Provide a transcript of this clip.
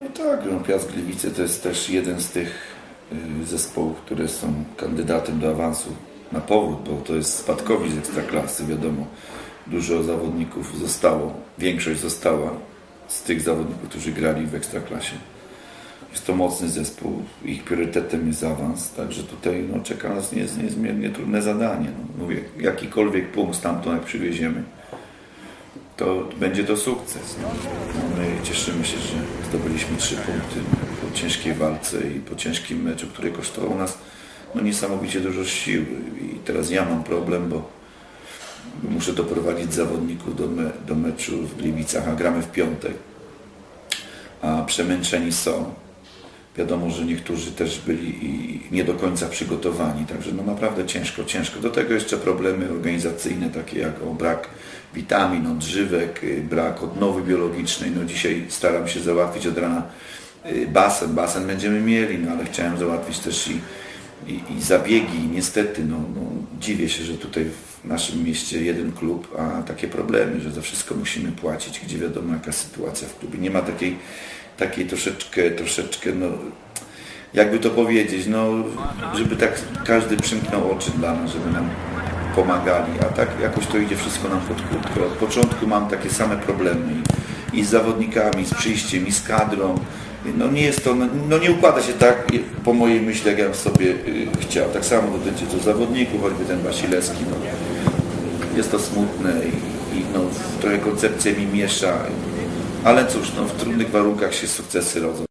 No tak, no Piast Gliwice to jest też jeden z tych y, zespołów, które są kandydatem do awansu na powrót, bo to jest spadkowi z Ekstraklasy, wiadomo. Dużo zawodników zostało, większość została z tych zawodników, którzy grali w Ekstraklasie. Jest to mocny zespół, ich priorytetem jest awans, także tutaj no, czeka nas niez, niezmiernie trudne zadanie. No, mówię, jakikolwiek punkt stamtąd jak przywieziemy, to będzie to sukces. No. My cieszymy się, że zdobyliśmy trzy punkty po ciężkiej walce i po ciężkim meczu, który kosztował nas no, niesamowicie dużo sił. I teraz ja mam problem, bo muszę doprowadzić zawodników do, me, do meczu w Gliwicach, a gramy w piątek. A przemęczeni są. Wiadomo, że niektórzy też byli nie do końca przygotowani, także no naprawdę ciężko, ciężko. Do tego jeszcze problemy organizacyjne, takie jak o brak witamin, odżywek, y, brak odnowy biologicznej. No dzisiaj staram się załatwić od rana y, basen. Basen będziemy mieli, no ale chciałem załatwić też i, i, i zabiegi. I niestety, no, no, dziwię się, że tutaj w naszym mieście jeden klub, a takie problemy, że za wszystko musimy płacić, gdzie wiadomo jaka sytuacja w klubie. Nie ma takiej, takiej troszeczkę, troszeczkę, no, jakby to powiedzieć, no, żeby tak każdy przymknął oczy dla nas, żeby nam pomagali, a tak jakoś to idzie wszystko nam pod kurtkę. Od początku mam takie same problemy i, i z zawodnikami, z przyjściem, i z kadrą. No nie jest to, no, no nie układa się tak po mojej myśli, jak ja sobie y, chciał. Tak samo dotyczy to zawodników, choćby ten Wasilewski. No. Jest to smutne i, i no, trochę koncepcja mi miesza, ale cóż, no, w trudnych warunkach się sukcesy rodzą.